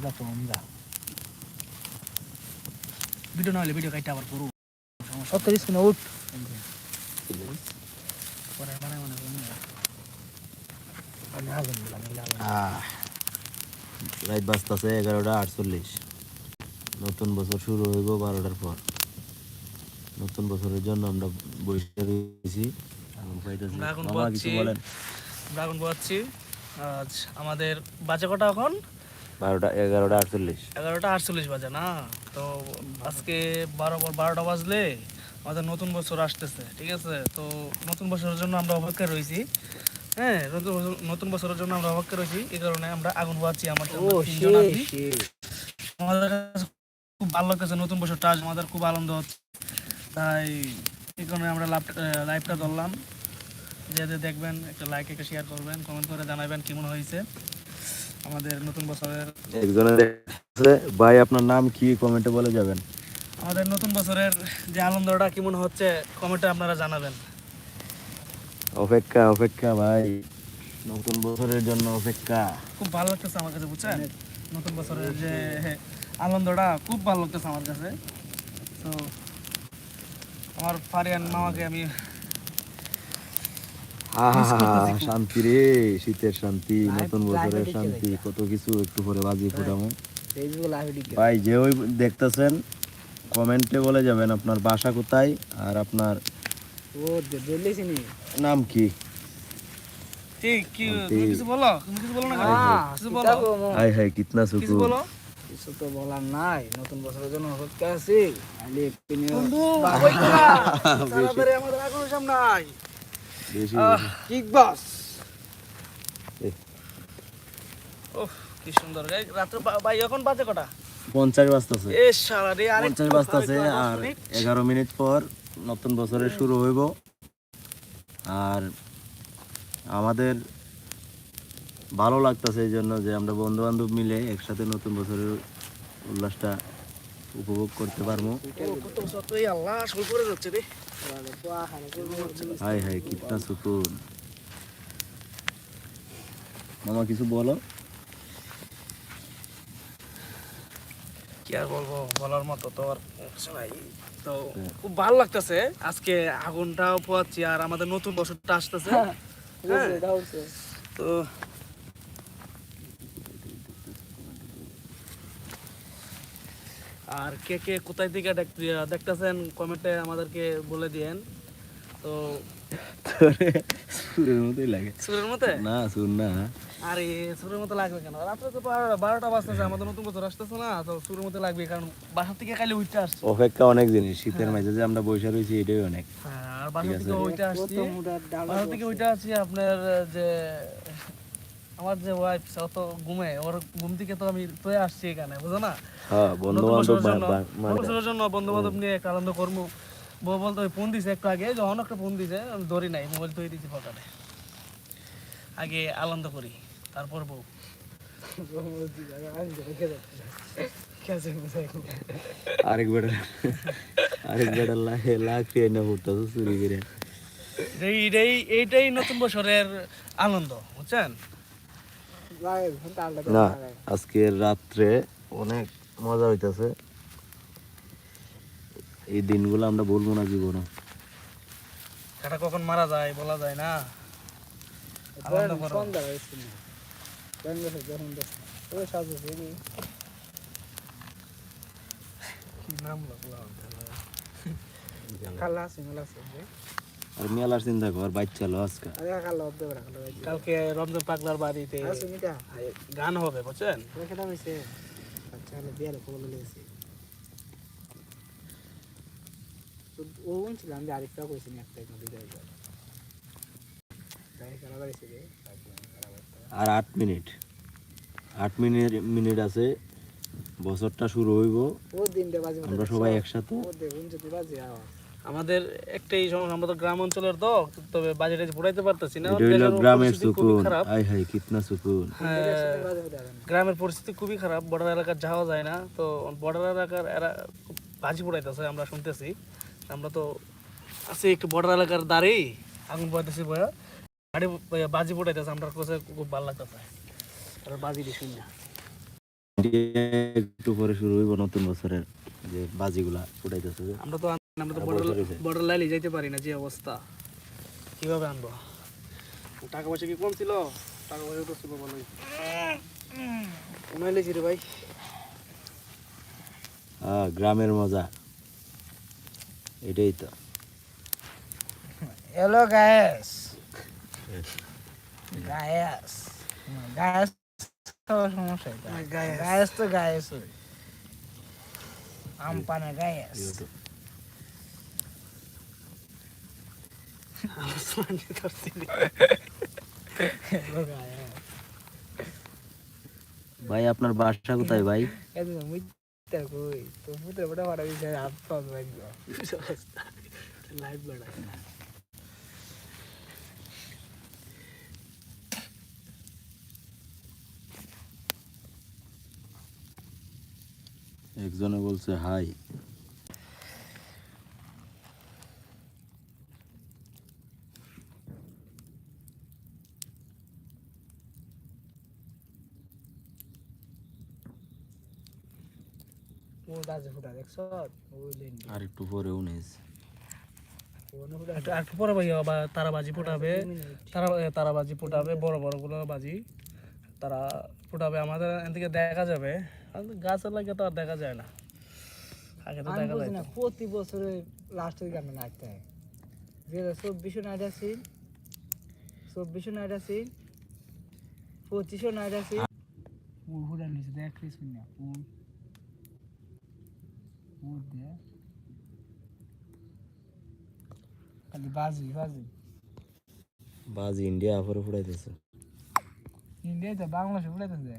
যা কম যা ভিডিও না হলে ভিডিও কাইটা আবার করু অত রিস্ক না উঠ পরে মানে মানে আমি আগুন দিলাম এই লাল আহ, রাত বাজতেছে এগারোটা আটচল্লিশ নতুন বছর শুরু হইব বারোটার পর নতুন বছরের জন্য আমরা বৈশাখ রয়েছি মামা বলেন ড্রাগন পোয়াচ্ছি আজ আমাদের বাজে কটা এখন বারোটা এগারোটা আটচল্লিশ। এগারোটা আটচল্লিশ বাজে না? তো আজকে বারো বারোটা বাজলে আমাদের নতুন বছর আসতেছে ঠিক আছে? তো নতুন বছরের জন্য আমরা অপেক্ষায় রয়েছি। হ্যাঁ নতুন বছর- নতুন বছরের জন্য আমরা অপেক্ষা রয়েছি। এই কারণে আমরা আগুন আমাদের আমাদের খুব ভালো লাগতেছে নতুন বছরটা আজ আমাদের খুব আনন্দ হচ্ছে। তাই এই কারণে আমরা লাইভটা ধরলাম। যে দেখবেন একটা লাইক একটা শেয়ার করবেন কমেন্ট করে জানাবেন কেমন হয়েছে। আমাদের নতুন বছরের একজনের ভাই আপনার নাম কি? কমেন্টে বলে যাবেন। আমাদের নতুন বছরের যে আনন্দটা কেমন হচ্ছে কমেন্টে আপনারা জানাবেন। অপেক্ষা অপেক্ষা ভাই। নতুন বছরের জন্য অপেক্ষা। খুব ভালো লাগতেছে আমার কাছে বুঝছেন? নতুন বছরের যে আনন্দটা খুব ভালো লাগতেছে আমার কাছে। তো আমার ফারিয়ান মামাকে আমি শান্তি রে শীতের শান্তি নতুন বছরের শান্তি কত কিছু একটু পরে বাজি ফুটামো ফেসবুক লাইভ দিকে ভাই যে ওই দেখতেছেন কমেন্টে বলে যাবেন আপনার বাসা কোথায় আর আপনার নাম কি? ঠিক কি শান্তি। তুমি কিছু বলো? তুমি কিছু বলো না কেন? আহ, কিছু কিতা বলো কমো? হাই হাই কিতনা কিছু কিছু তো বলার নাই নতুন বছরের জন্য আছি। আমাদের সামনে কিক বস? উফ, কি সুন্দর রাত্র ভাই এখন বাজে কটা? পঞ্চাশ বাজতেছে। এ সারা রে আরে পঞ্চাশ বাজতেছে আর এগারো মিনিট পর নতুন বছরের শুরু হইব। আর আমাদের ভালো লাগতেছে এই জন্য যে আমরা বন্ধু বান্ধব মিলে একসাথে নতুন বছরের উল্লাসটা উপভোগ করতে পারব। আল্লাহ করে যাচ্ছে রে। হাই হাই কিতনা সুকুন মামা কিছু বলো? কি আর বলব বলার মতো তো আর কিছু নাই। তো খুব ভালো লাগতেছে আজকে আগুনটাও পোয়াচ্ছি আর আমাদের নতুন বছরটা আসতেছে। হ্যাঁ। তো আর কে কে কোথায় থেকে দেখতেছেন কমেন্টে আমাদেরকে বলে দিয়েন। তো সুরের মতোই লাগে। সুরের মতে? না সুর না। আরে সুরের মতো লাগবে কেন? রাত্রে তো বারোটা বাজতেছে আমাদের নতুন বছর আসতেছে না তো সুরের মতো লাগবে কারণ বাসা থেকে খালি উঠতে আসছে। অপেক্ষা অনেক জিনিস শীতের মাঝে যে আমরা বসে রয়েছি এটাই অনেক। হ্যাঁ আর বাসা থেকে আসছি। বাসা থেকে উঠতে আসছি আপনার যে আমার যে ওয়াইফ সে তো ঘুমে ওর ঘুম থেকে তো আমি আসছি এখানে বুঝো না? হ্যাঁ বন্ধু বান্ধব জন্য মানে জন্য বন্ধু বান্ধব নিয়ে একটা আনন্দ করব। বউ বলতে ফোন দিছে একটু আগে। যখন একটা ফোন দিছে আমি ধরি নাই মোবাইল তৈরি দিচ্ছি পকেটে। আগে আনন্দ করি তারপর বউ। আরেক বেটার আরেক বেটার লাগে লাখ না ফুটতো চুরি করে। এই এইটাই নতুন বছরের আনন্দ বুঝছেন? না আজকের রাত্রে অনেক মজা হইতাছে। এই দিনগুলো আমরা ভুলবো না জীবনে। কাটা কখন মারা যায় বলা যায় না। কি নাম লাগল খালা আছে মেলা আছে আর মেলার চিন্তা কর বাচ্চা লো আজকে। আরে খালা অব্দে বড় খালা কালকে রমজান পাগলার বাড়িতে গান হবে বুঝছেন? কেটা হইছে? আচ্ছা ও আমি আরেকটা কইছি না একটা আর আট মিনিট। আট মিনিট মিনিট আছে বছরটা শুরু হইব। ও দিনটা বাজে আমরা সবাই একসাথে। আমাদের একটাই সমস্যা আমরা তো গ্রাম অঞ্চলের তো তবে বাজেটে ফুটাইতে পারতেছি না। গ্রামের সুকুন। I high কিতনা সুকুন। হ্যাঁ, গ্রামের পরিস্থিতি খুবই খারাপ বর্ডার এলাকার যাওয়া যায় না। তো বর্ডার এলাকার এরা বাজি পড়াইতেছে আমরা শুনতেছি। আমরা তো আছি একটু বর্ডার এলাকার দাঁড়িয়ে আগুন পড়াইতেছি বয়া। গাড়ি বাজি পড়াইতেছে আমরা কাছে খুব ভালো লাগতেছে। আর বাজি দিয়ে শুনি একটু পরে শুরু হইব নতুন বছরের যে বাজিগুলা ফুটাইতেছে আমরা তো আমরা তো বর্ডার লাইনে যাইতে পারি না যে অবস্থা। কীভাবে আনব? টাকা পয়সা কি কম ছিল? টাকা পয়সা তো ছিল ভালোই। উনাই লেছি রে ভাই? গ্রামের মজা। এটাই তো। হ্যালো গায়েস গায়েস গায়েস তো সমস্যা। গায়েস তো গায়েস আম পানে গায়েস হ্যালো গায়েস ভাই আপনার বাসা কোথায় ভাই? এদিকে মুইতা কই তো পুত্র বড় বড় বিষয় হাত পাও লাগবে লাইভ লড়াই একজনে বলছে হাই ও দাজে ফুটা দেখছ? আর একটু পরে উনিশ একটু একটু পরে ভাই বা তারাবাজি ফোটাবে। তারা তারাবাজি ফোটাবে বড় বড়গুলো বাজি। তারা ফোটাবে আমাদের থেকে দেখা যাবে। গাছের লাগে তো আর দেখা যায় না। আগে তো দেখা যায় না প্রতি বছরে লাস্টের গানে নাচতে হয় দুই হাজার চব্বিশও নাইট আসি চব্বিশও নাইট আসি পঁচিশও নাইট আসি ফুল ফুটা নিচে দেখ ফুল ফুল দিয়ে খালি বাজি বাজি বাজি ইন্ডিয়া পরে ফুটাইতেছে ইন্ডিয়াতে বাংলাদেশে ফুটাইতেছে